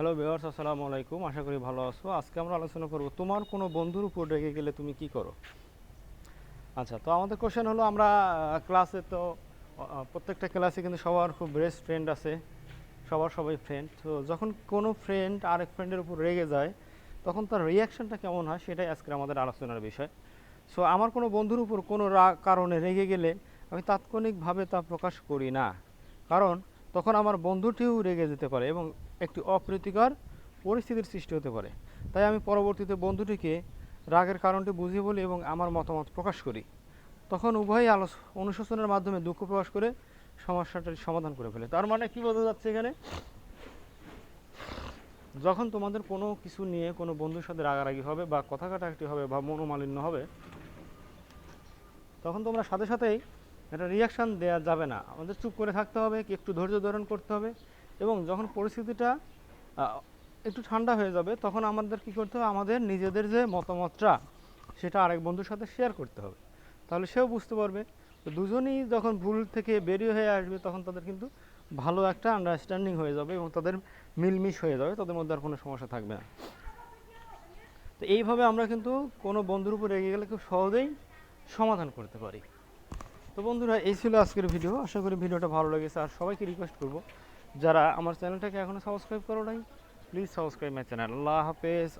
Hello viewers আসসালামু আলাইকুম। আশা করি ভালো আছো। আজকে আমরা আলোচনা করব, তোমার কোনো বন্ধুর উপর রেগে গেলে তুমি কি করো? আচ্ছা তো আমাদের কোশ্চেন হলো, আমরা ক্লাসে তো প্রত্যেকটা ক্লাসে কিন্তু সবার খুব বেস্ট ফ্রেন্ড আছে। সবার সবাই ফ্রেন্ড তো যখন কোনো ফ্রেন্ড আরেক ফ্রেন্ডের উপর রেগে যায়, তখন তার রিয়াকশনটা কেমন হয় সেটাই আজকে আমাদের আলোচনার বিষয়। সো আমার কোনো বন্ধুর উপর কোনো কারণে রেগে গেলে আমি তাৎক্ষণিকভাবে তা প্রকাশ করি না। কারণ তখন আমার বন্ধুটিও রেগে যেতে পারে এবং একটি অপ্রীতিকর পরিস্থিতির সৃষ্টি হতে পারে। তাই আমি পরবর্তীতে বন্ধুটিকে রাগের কারণটি বুঝিয়ে বলি এবং আমার মতামত প্রকাশ করি। তখন উভয়ই আলোচ, অনুশোচনার মাধ্যমে দুঃখ প্রকাশ করে সমস্যাটার সমাধান করে ফেলে। তার মানে কি বোঝা যাচ্ছে এখানে? যখন তোমাদের কোনো কিছু নিয়ে কোনো বন্ধুর সাথে রাগারাগি হবে বা কথা কাটাকাটি হবে বা মনোমালিন্য হবে, তখন তোমরা সাথে সাথেই একটা রিয়াকশান দেওয়া যাবে না। আমাদের চুপ করে থাকতে হবে, কি একটু ধৈর্য ধারণ করতে হবে এবং যখন পরিস্থিতিটা একটু ঠান্ডা হয়ে যাবে, তখন আমাদের কি করতে হবে? আমাদের নিজেদের যে মতামতটা, সেটা আরেক বন্ধুর সাথে শেয়ার করতে হবে। তাহলে সেও বুঝতে পারবে। তো দুজনেই যখন ভুল থেকে বেরিয়ে হয়ে আসবে, তখন তাদের কিন্তু ভালো একটা আন্ডারস্ট্যান্ডিং হয়ে যাবে এবং তাদের মিলমিশ হয়ে যাবে, তাদের মধ্যে আর কোনো সমস্যা থাকবে না। তো এইভাবে আমরা কিন্তু কোনো বন্ধুর উপর রেগে গেলে খুব সহজেই সমাধান করতে পারি। তো বন্ধুরা, এই ছিল আজকের ভিডিও। আশা করি ভিডিওটা ভালো লেগেছে আর সবাইকে রিকোয়েস্ট করব, যারা আমার চ্যানেলটাকে এখনও সাবস্ক্রাইব করো নাই please subscribe my channel Allah হাফেজ।